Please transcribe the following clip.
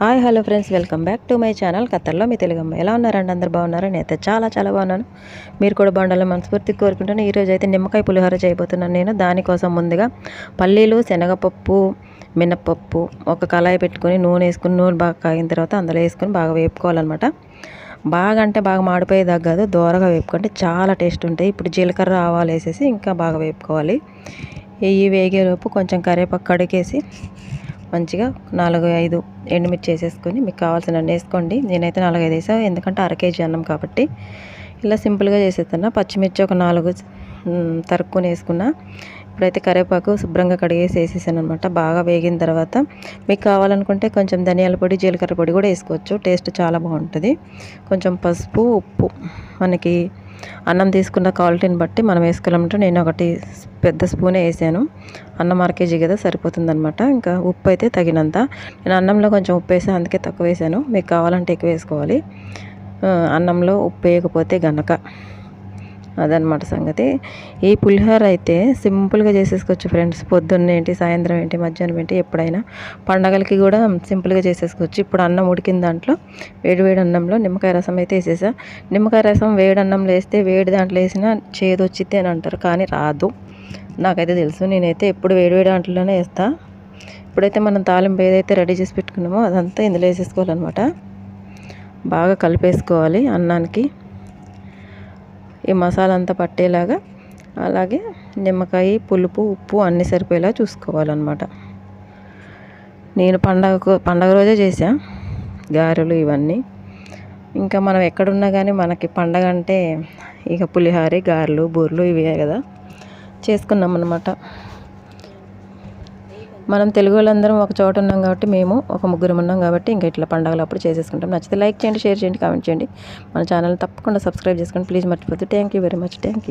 Hi hello friends welcome back to my channel కథల్లో మీ తెలుగమ్మ ఎలా ఉన్నారండి అందరు బాగున్నారు? నేనైతే చాలా చాలా బాగున్నాను. మీరు కూడా బాగుండాలని మనస్ఫూర్తి కోరుకుంటాను ఈరోజు అయితే నిమ్మకాయ పులిహోర చేయబోతున్నాను నేను. దానికోసం ముందుగా పల్లీలు శనగపప్పు మినప్పప్పు ఒక కళాయి పెట్టుకొని నూనె వేసుకుని నూనె బాగా కాగిన తర్వాత అందులో వేసుకొని బాగా వేపుకోవాలన్నమాట. బాగా అంటే బాగా మాడిపోయేదాకా కాదు దూరగా వేపుకుంటే చాలా టేస్ట్ ఉంటాయి ఇప్పుడు జీలకర్ర ఆవాలు వేసేసి ఇంకా బాగా వేపుకోవాలి. ఇవి వేగేలోపు కొంచెం కరివేపాకు కడిగేసి మంచిగా నాలుగు ఐదు ఎండుమిర్చి వేసేసుకొని మీకు కావాల్సిన వేసుకోండి. నేనైతే నాలుగు ఐదు వేసాను ఎందుకంటే అర కేజీ అన్నం కాబట్టి. ఇలా సింపుల్గా చేసేస్తున్నా. పచ్చిమిర్చి ఒక నాలుగు తరుక్కుని వేసుకున్నా. ఇప్పుడైతే కరివేపాకు శుభ్రంగా కడిగేసి వేసేసాను అనమాట బాగా వేగిన తర్వాత మీకు కావాలనుకుంటే కొంచెం ధనియాల పొడి జీలకర్ర పొడి కూడా వేసుకోవచ్చు. టేస్ట్ చాలా బాగుంటుంది. కొంచెం పసుపు ఉప్పు మనకి అన్నం తీసుకున్న క్వాలిటీని బట్టి మనం వేసుకోవాలంటే నేను ఒకటి పెద్ద స్పూనే వేసాను. అన్నం అర కదా సరిపోతుందనమాట ఇంకా ఉప్పు అయితే తగినంత. నేను అన్నంలో కొంచెం ఉప్పు వేసాను అందుకే తక్కువ వేసాను. మీకు కావాలంటే ఎక్కువ వేసుకోవాలి. అన్నంలో ఉప్పు వేయకపోతే గనక. అదనమాట సంగతి. ఈ పులిహోర అయితే సింపుల్గా చేసేసుకోవచ్చు ఫ్రెండ్స్. పొద్దున్న ఏంటి సాయంత్రం ఏంటి మధ్యాహ్నం ఏంటి ఎప్పుడైనా. పండగలకి కూడా సింపుల్గా చేసేసుకోవచ్చు. ఇప్పుడు అన్నం ఉడికిన దాంట్లో వేడి వేడి అన్నంలో నిమ్మకాయ రసం అయితే వేసేసా. నిమ్మకాయ రసం వేడి అన్నంలో వేస్తే వేడి దాంట్లో వేసినా చేదు వచ్చిద్ది అని అంటారు కానీ రాదు. నాకైతే తెలుసు నేనైతే ఎప్పుడు వేడి వేడి దాంట్లోనే వేస్తా. ఇప్పుడైతే మనం తాలింపు ఏదైతే రెడీ చేసి పెట్టుకున్నామో అదంతా ఇందులో వేసేసుకోవాలన్నమాట. బాగా కలిపేసుకోవాలి అన్నానికి. ఈ మసాలా అంతా పట్టేలాగా అలాగే నిమ్మకాయ పులుపు ఉప్పు అన్నీ సరిపోయేలా చూసుకోవాలన్నమాట. నేను పండగ పండగ రోజే చేశా గారెలు ఇవన్నీ. ఇంకా మనం ఎక్కడున్నా కానీ మనకి పండగ అంటే ఇక పులిహారి గారెలు బూర్లు ఇవే కదా. చేసుకున్నాం అనమాట మనం తెలుగు వాళ్ళందరం ఒక చోట ఉన్నాం కాబట్టి మేము ఒక ముగ్గురు ఉన్నాం కాబట్టి ఇంకా ఇట్లా పండగలు అప్పుడు చేసేసుకుంటాం. నచ్చితే లైక్ చేయండి షేర్ చేయండి కామెంట్ చేయండి. మన ఛానల్ తప్పకుండా సబ్స్క్రైబ్ చేసుకోండి. ప్లీజ్ మర్చిపోతే. Thank you very much. Thank you.